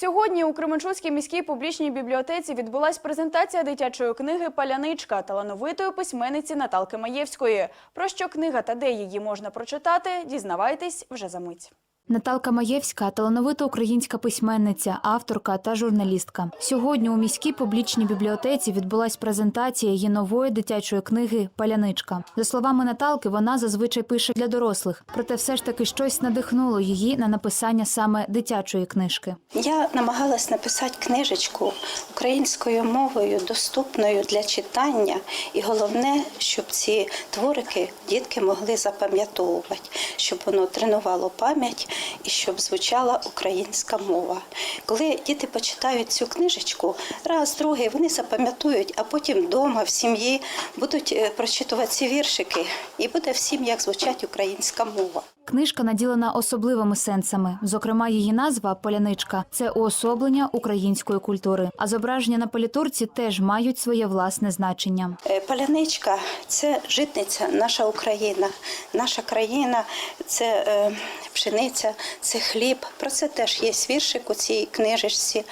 Сьогодні у Кременчуцькій міській публічній бібліотеці відбулась презентація дитячої книги Паляничка талановитої письменниці Наталки Маєвської. Про що книга та де її можна прочитати, дізнавайтесь вже за мить. Наталка Маєвська талановита українська письменниця, авторка та журналістка. Сьогодні у міській публічній бібліотеці відбулась презентація її нової дитячої книги Паляничка. За словами Наталки, вона зазвичай пише для дорослих, проте все ж таки щось надихнуло її на написання саме дитячої книжки. Я намагалась написати книжечку українською мовою, доступною для читання, і головне, щоб ці творики дітки могли запам'ятовувати, щоб воно тренувало пам'ять і щоб звучала українська мова. Коли діти почитають цю книжечку, раз, другий вони запам'ятають, а потім вдома, в сім'ї будуть е, прочитувати ці віршики, і буде всім як звучать українська мова. Книжка наділена особливими сенсами. Зокрема, її назва Поляничка це уособлення української культури. А зображення на політурці теж мають своє власне значення. Е, Паляничка це житниця, наша Україна. Наша країна це е, пшениця, це хліб. Про це теж є віршик у цій книжечці.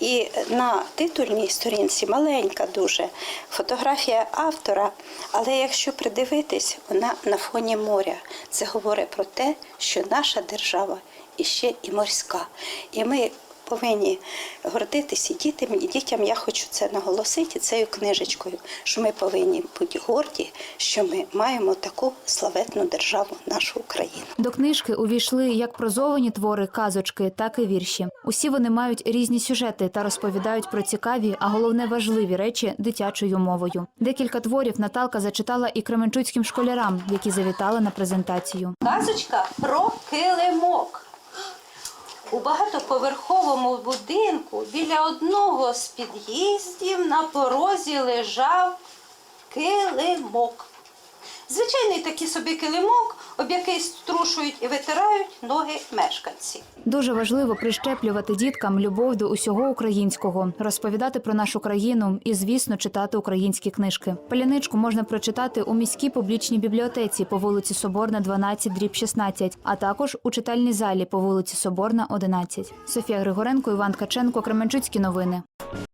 І на титульній сторінці маленька дуже фотографія автора. Але якщо придивитись, вона на фоні моря. Це говорить про те, що наша держава іще і морська. І ми повинні гордитися дітям, і дітям я хочу це наголосити цією книжечкою, що ми повинні бути горді, що ми маємо таку славетну державу, нашу Україну. До книжки увійшли як прозовані твори, казочки, так і вірші. Усі вони мають різні сюжети та розповідають про цікаві, а головне важливі речі дитячою мовою. Декілька творів Наталка зачитала і кременчуцьким школярам, які завітали на презентацію. Казочка про килимок. У багатоповерховому будинку біля одного з під'їздів на порозі лежав килимок. Звичайний такий собі килимок, об який струшують і витирають ноги мешканці. Дуже важливо прищеплювати діткам любов до усього українського, розповідати про нашу країну і, звісно, читати українські книжки. Паляничку можна прочитати у міській публічній бібліотеці по вулиці Соборна, 12, дріб 16, а також у читальній залі по вулиці Соборна, 11. Софія Григоренко, Іван Ткаченко, Кременчуцькі новини.